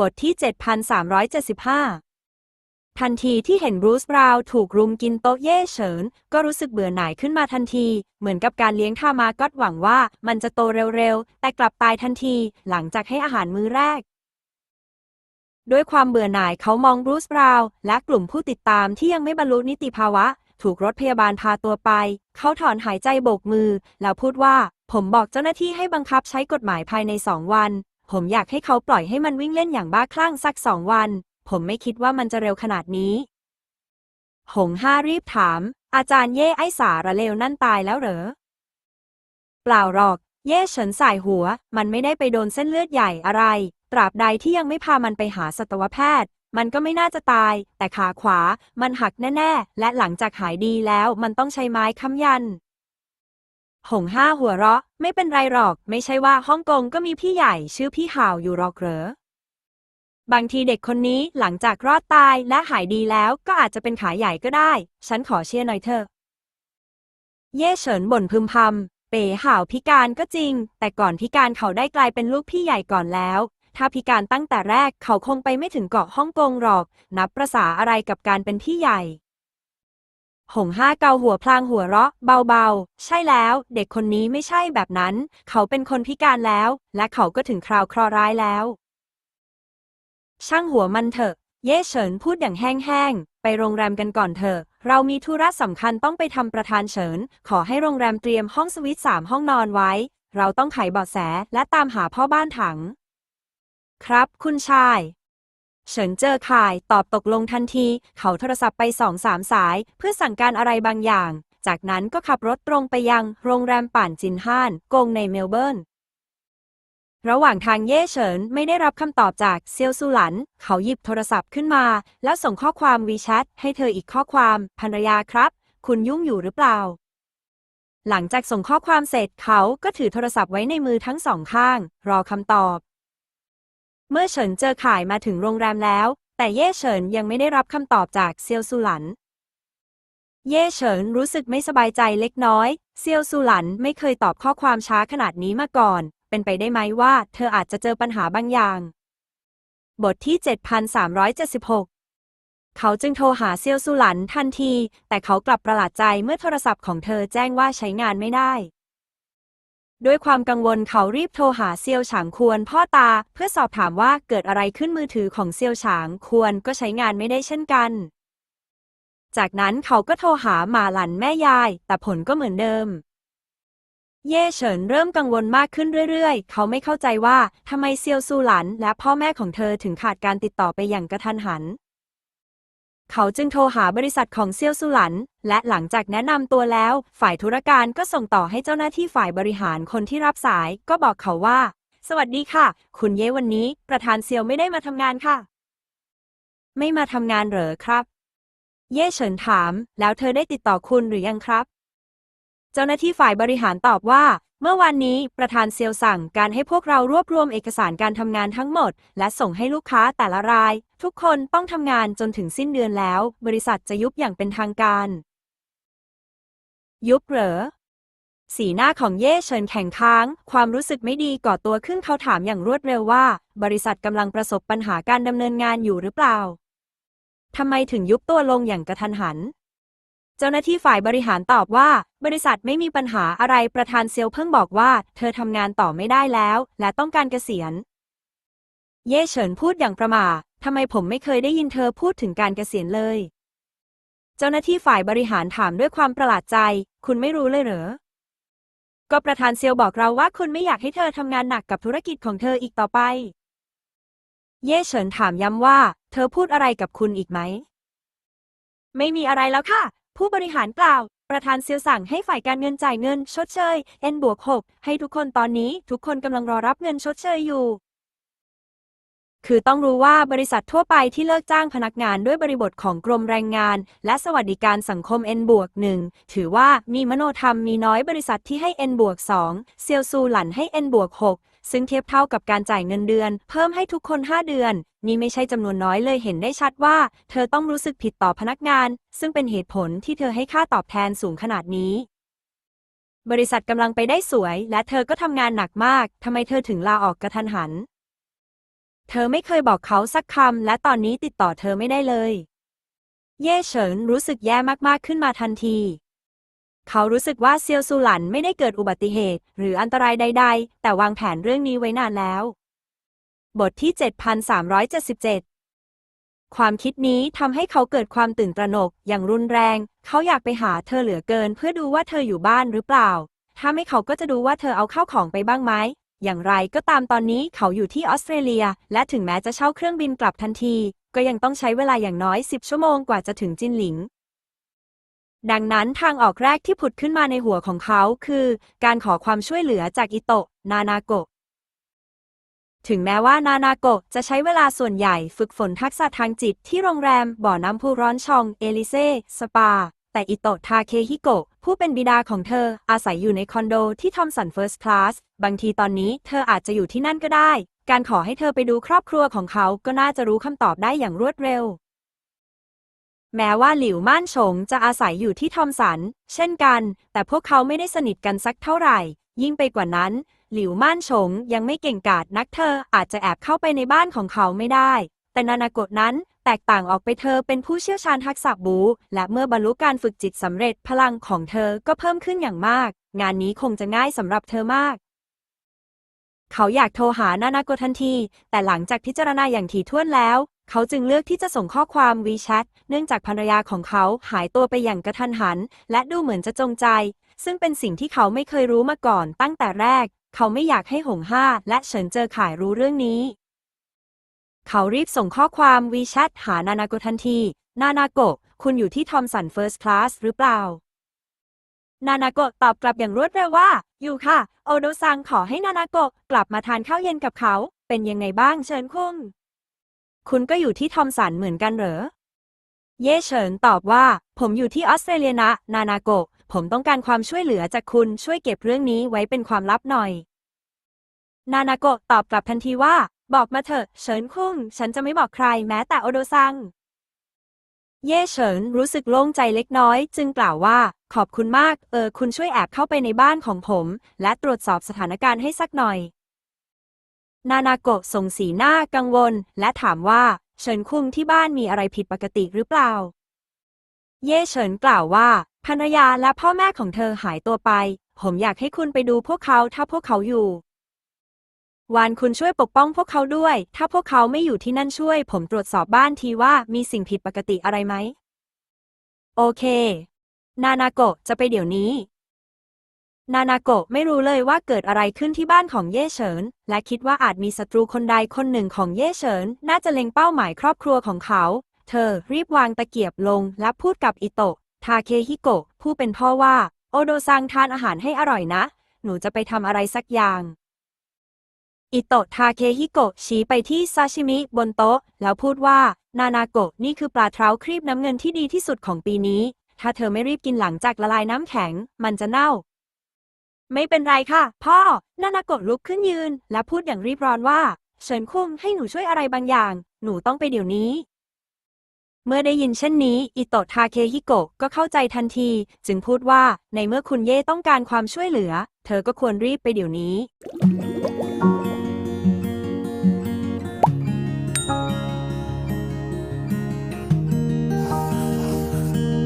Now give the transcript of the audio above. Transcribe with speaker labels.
Speaker 1: บทที่ 7375 ทันทีที่เห็นบรูซบราวน์ถูกรุมกินโต๊ะเย่เฉิน ก็รู้สึกเบื่อหน่ายขึ้นมาทันที เหมือนกับการเลี้ยงทามาก็หวังว่ามันจะโตเร็วๆ แต่กลับตายทันทีหลังจากให้อาหารมื้อแรก ด้วยความเบื่อหน่ายเขามองบรูซบราวน์และกลุ่มผู้ติดตามที่ยังไม่บรรลุนิติภาวะ ถูกรถพยาบาลพาตัวไป เขาถอนหายใจโบกมือ แล้วพูดว่าผมบอกเจ้าหน้าที่ให้บังคับใช้กฎหมายภายในสองวัน ผมอยากให้เขาปล่อยให้มันวิ่งเล่นอย่างบ้าคลั่งสักสองวัน ผมไม่คิดว่ามันจะเร็วขนาดนี้ หงห้ารีบถาม อาจารย์เย่ไอสาระเลวนั่นตายแล้วเหรอ เปล่าหรอก เย่เฉินสายหัว มันไม่ได้ไปโดนเส้นเลือดใหญ่อะไร ตราบใดที่ยังไม่พามันไปหาสัตวแพทย์ มันก็ไม่น่าจะตาย แต่ขาขวา มันหักแน่ ๆ และหลังจากหายดีแล้ว มันต้องใช้ไม้ค้ำยัน หงห้าหัวเราะ ไม่เป็นไรหรอก ไม่ใช่ว่าฮ่องกงก็มีพี่ใหญ่ชื่อพี่ห่าวอยู่หรอกเหรอบางทีเด็กคนนี้หลังจากรอดตายและหายดีแล้วก็อาจจะเป็นขาใหญ่ก็ได้ ฉันขอเชียร์หน่อยเถอะ เย่เฉินบ่นพึมพำ เป๋ห่าวพิการก็จริง แต่ก่อนพิการเขาได้กลายเป็นลูกพี่ใหญ่ก่อนแล้ว ถ้าพิการตั้งแต่แรกเขาคงไปไม่ถึงเกาะฮ่องกงหรอก นับประษาอะไรกับการเป็นพี่ใหญ่ หงห้าเกาหัวพลางหัวเราะ เบาๆ ใช่แล้ว เด็กคนนี้ไม่ใช่แบบนั้น เขาเป็นคนพิการแล้ว และเขาก็ถึงคราวเคราะห์ร้ายแล้ว ช่างหัวมันเถอะ เย่เฉินพูดอย่างแห้งๆ ไปโรงแรมกันก่อนเถอะ เรามีธุระสำคัญต้องไปทำประธานเฉิน ขอให้โรงแรมเตรียมห้องสวิตสามห้องนอนไว้ เราต้องไขเบาะแสและตามหาพ่อบ้านถัง ครับ คุณชาย เฉินเจอข่ายตอบตกลงทันที เขาโทรศัพท์ไปสองสามสาย เพื่อสั่งการอะไรบางอย่าง จากนั้นก็ขับรถตรงไปยังโรงแรมป่านจินฮ่านกงในเมลเบิร์นระหว่างทางเย่เฉินไม่ได้รับคำตอบจากเซียวซูหลัน เขาหยิบโทรศัพท์ขึ้นมา แล้วส่งข้อความวีแชทให้เธออีกข้อความภรรยาครับ คุณยุ่งอยู่หรือเปล่า หลังจากส่งข้อความเสร็จเขาก็ถือโทรศัพท์ไว้ในมือทั้งสองข้าง รอคำตอบ เมื่อเฉินเจอข่ายมาถึงโรงแรมแล้ว แต่เย่เฉินยังไม่ได้รับคำตอบจากเซียวซูหลัน เย่เฉินรู้สึกไม่สบายใจเล็กน้อย เซียวซูหลันไม่เคยตอบข้อความช้าขนาดนี้มาก่อน เป็นไปได้ไหมว่าเธออาจจะเจอปัญหาบางอย่าง บทที่ 7376เขาจึงโทรหาเซียวซูหลันทันที แต่เขากลับประหลาดใจเมื่อโทรศัพท์ของเธอแจ้งว่าใช้งานไม่ได้ ด้วยความกังวลเขารีบโทรหาเซียวฉางควรพ่อตา เพื่อสอบถามว่าเกิดอะไรขึ้นมือถือของเซียวฉางควรก็ใช้งานไม่ได้เช่นกัน จากนั้นเขาก็โทรหาหมาหลันแม่ยาย แต่ผลก็เหมือนเดิม เย่เฉินเริ่มกังวลมากขึ้นเรื่อยๆ เขาไม่เข้าใจว่าทำไมเซียวซูหลันและพ่อแม่ของเธอถึงขาดการติดต่อไปอย่างกระทันหัน เขาจึงโทรหาบริษัทของเซียวสุหลัน และหลังจากแนะนำตัวแล้ว ฝ่ายธุรการก็ส่งต่อให้เจ้าหน้าที่ฝ่ายบริหารคนที่รับสาย ก็บอกเขาว่า สวัสดีค่ะ คุณเย่วันนี้ ประธานเซียวไม่ได้มาทำงานค่ะ ไม่มาทำงานเหรอครับ เย่เฉินถาม แล้วเธอได้ติดต่อคุณหรือยังครับ เจ้าหน้าที่ฝ่ายบริหารตอบว่า เมื่อวานนี้ประธานเซียวสั่งการให้พวกเรารวบรวมเอกสารการทำงานทั้งหมด และส่งให้ลูกค้าแต่ละราย ทุกคนต้องทำงานจนถึงสิ้นเดือนแล้ว บริษัทจะยุบอย่างเป็นทางการ ยุบเหรอสีหน้าของเย่เฉินแข็งค้าง ความรู้สึกไม่ดีก่อตัวขึ้นเขาถามอย่างรวดเร็วว่า บริษัทกำลังประสบปัญหาการดำเนินงานอยู่หรือเปล่าทำไมถึงยุบตัวลงอย่างกระทันหัน เจ้าหน้าที่ฝ่ายบริหารตอบว่า บริษัทไม่มีปัญหาอะไรประธานเซียวเพิ่งบอกว่า เธอทำงานต่อไม่ได้แล้ว และต้องการเกษียณ เย่เฉินพูดอย่างประหม่าทำไมผมไม่เคยได้ยินเธอพูดถึงการเกษียณเลย เจ้าหน้าที่ฝ่ายบริหารถามด้วยความประหลาดใจ คุณไม่รู้เลยเหรอ ก็ประธานเซียวบอกเราว่าคุณไม่อยากให้เธอทำงานหนักกับธุรกิจของเธออีกต่อไป เย่เฉินถามย้ำว่า เธอพูดอะไรกับคุณอีกไหม ไม่มีอะไรแล้วค่ะ ผู้บริหารกล่าว ประธานเซียวสั่งให้ฝ่ายการเงินจ่ายเงินชดเชย N บวก6ให้ทุกคนตอนนี้ทุกคนกำลังรอรับเงินชดเชยอยู่ คือต้องรู้ว่าบริษัททั่วไปที่เลิกจ้างพนักงานด้วยบริบทของกรมแรงงาน และสวัสดิการสังคม N บวก1ถือว่ามีมโนธรรมมีน้อยบริษัทที่ให้ N บวก2เซียวซูหลันให้ N บวก6 ซึ่งเทียบเท่ากับการจ่ายเงินเดือน เพิ่มให้ทุกคน 5 เดือน นี่ไม่ใช่จำนวนน้อยเลยเห็นได้ชัดว่า เธอต้องรู้สึกผิดต่อพนักงาน ซึ่งเป็นเหตุผลที่เธอให้ค่าตอบแทนสูงขนาดนี้ บริษัทกำลังไปได้สวย และเธอก็ทำงานหนักมากทำไมเธอถึงลาออกกระทันหัน เธอไม่เคยบอกเขาสักคำและตอนนี้ติดต่อเธอไม่ได้เลย เย่เฉินรู้สึกแย่มากๆขึ้นมาทันที เขารู้สึกว่าเซียวซูหลันไม่ได้เกิดอุบัติเหตุ หรืออันตรายใด ๆ แต่วางแผนเรื่องนี้ไว้นานแล้ว บทที่ 7377 ความคิดนี้ทำให้เขาเกิดความตื่นตระหนกอย่างรุนแรง เขาอยากไปหาเธอเหลือเกิน เพื่อดูว่าเธออยู่บ้านหรือเปล่า ถ้าไม่เขาก็จะดูว่าเธอเอาเข้าของไปบ้างไหมอย่างไรก็ตามตอนนี้เขาอยู่ที่ออสเตรเลีย และถึงแม้จะเช่าเครื่องบินกลับทันที ก็ยังต้องใช้เวลาอย่างน้อย 10 ชั่วโมงกว่าจะถึงจินหลิง ดังนั้นทางออกแรกที่ผุดขึ้นมาในหัวของเขาคือ การขอความช่วยเหลือจากอิโตะ นานาโกะ ถึงแม้ว่านานาโกะจะใช้เวลาส่วนใหญ่ฝึกฝนทักษะทางจิตที่โรงแรม บ่อน้ำพุร้อนชอง เอลิเซ่ สปา แต่อิโตะ ทาเคฮิโกะ ผู้เป็นบิดาของเธอ อาศัยอยู่ในคอนโดที่ทอมสันเฟิร์สคลาส บางทีตอนนี้เธออาจจะอยู่ที่นั่นก็ได้ การขอให้เธอไปดูครอบครัวของเขาก็น่าจะรู้คำตอบได้อย่างรวดเร็ว แม้ว่าหลิวม่านฉงจะอาศัยอยู่ที่ทอมสัน เช่นกัน แต่พวกเขาไม่ได้สนิทกันสักเท่าไหร่ ยิ่งไปกว่านั้น หลิวม่านฉงยังไม่เก่งกาจนักเธออาจจะแอบเข้าไปในบ้านของเขาไม่ได้ แต่นานาโกะนั้นแตกต่างออกไปเธอเป็นผู้เชี่ยวชาญทักษะบู และเมื่อบรรลุการฝึกจิตสำเร็จพลังของเธอก็เพิ่มขึ้นอย่างมาก งานนี้คงจะง่ายสำหรับเธอมากเขาอยากโทรหานานาโกทันที แต่หลังจากพิจารณาอย่างถี่ถ้วนแล้ว เขาจึงเลือกที่จะส่งข้อความวีแชทเนื่องจากภรรยาของเขาหายตัวไปอย่างกระทันหัน และดูเหมือนจะจงใจ ซึ่งเป็นสิ่งที่เขาไม่เคยรู้มาก่อนตั้งแต่แรก เขาไม่อยากให้หงห้า และเฉินเจอข่ายรู้เรื่องนี้ เขารีบส่งข้อความวีแชทหานานาโกทันที นานาโกคุณอยู่ที่ทอมสันเฟิร์สคลาสหรือเปล่า นานาโกตอบกลับอย่างรวดเร็วว่า อยู่ค่ะ โอโดซังขอให้นานาโกกลับมาทานข้าวเย็นกับเขา เป็นยังไงบ้างเชิญคุง คุณก็อยู่ที่ทอมสันเหมือนกันเหรอ เย่เฉินตอบว่า ผมอยู่ที่ออสเตรเลียนะ นานาโกะ ผมต้องการความช่วยเหลือจากคุณช่วยเก็บเรื่องนี้ไว้เป็นความลับหน่อย นานาโกะตอบกลับทันทีว่า บอกมาเถอะ เฉินคุ้ง ฉันจะไม่บอกใครแม้แต่โอโดซัง เย่เฉินรู้สึกโล่งใจเล็กน้อย จึงกล่าวว่า ขอบคุณมาก เออ คุณช่วยแอบเข้าไปในบ้านของผม และตรวจสอบสถานการณ์ให้สักหน่อย นานาโกะส่งสีหน้ากังวล และถามว่า เฉินคุงที่บ้านมีอะไรผิดปกติหรือเปล่า เย่เฉินกล่าวว่าภรรยาและพ่อแม่ของเธอหายตัวไป ผมอยากให้คุณไปดูพวกเขาถ้าพวกเขาอยู่ วานคุณช่วยปกป้องพวกเขาด้วย ถ้าพวกเขาไม่อยู่ที่นั่นช่วย ผมตรวจสอบบ้านทีว่ามีสิ่งผิดปกติอะไรไหม โอเค นานาโกะจะไปเดี๋ยวนี้ นานาโกะไม่รู้เลยว่าเกิดอะไรขึ้นที่บ้านของเย่เฉิน และคิดว่าอาจมีศัตรูคนใดคนหนึ่งของเย่เฉิน น่าจะเล็งเป้าหมายครอบครัวของเขา เธอรีบวางตะเกียบลงและพูดกับอิโตะ ทาเคฮิโกะผู้เป็นพ่อว่า โอโดซังทานอาหารให้อร่อยนะ หนูจะไปทำอะไรสักอย่าง อิโตะทาเคฮิโกะชี้ไปที่ซาชิมิบนโต๊ะ แล้วพูดว่า นานาโกะนี่คือปลาเท้าครีบน้ำเงินที่ดีที่สุดของปีนี้ ถ้าเธอไม่รีบกินหลังจากละลายน้ำแข็ง มันจะเน่า ไม่เป็นไรค่ะ พ่อ นานาโกะลุกขึ้นยืน และพูดอย่างรีบร้อนว่า เฉินคุงให้หนูช่วยอะไรบางอย่าง หนูต้องไปเดี๋ยวนี้ เมื่อได้ยินเช่นนี้ อิโตะทาเคฮิโกะก็เข้าใจทันที จึงพูดว่าในเมื่อคุณเย่ต้องการความช่วยเหลือ เธอก็ควรรีบไปเดี๋ยวนี้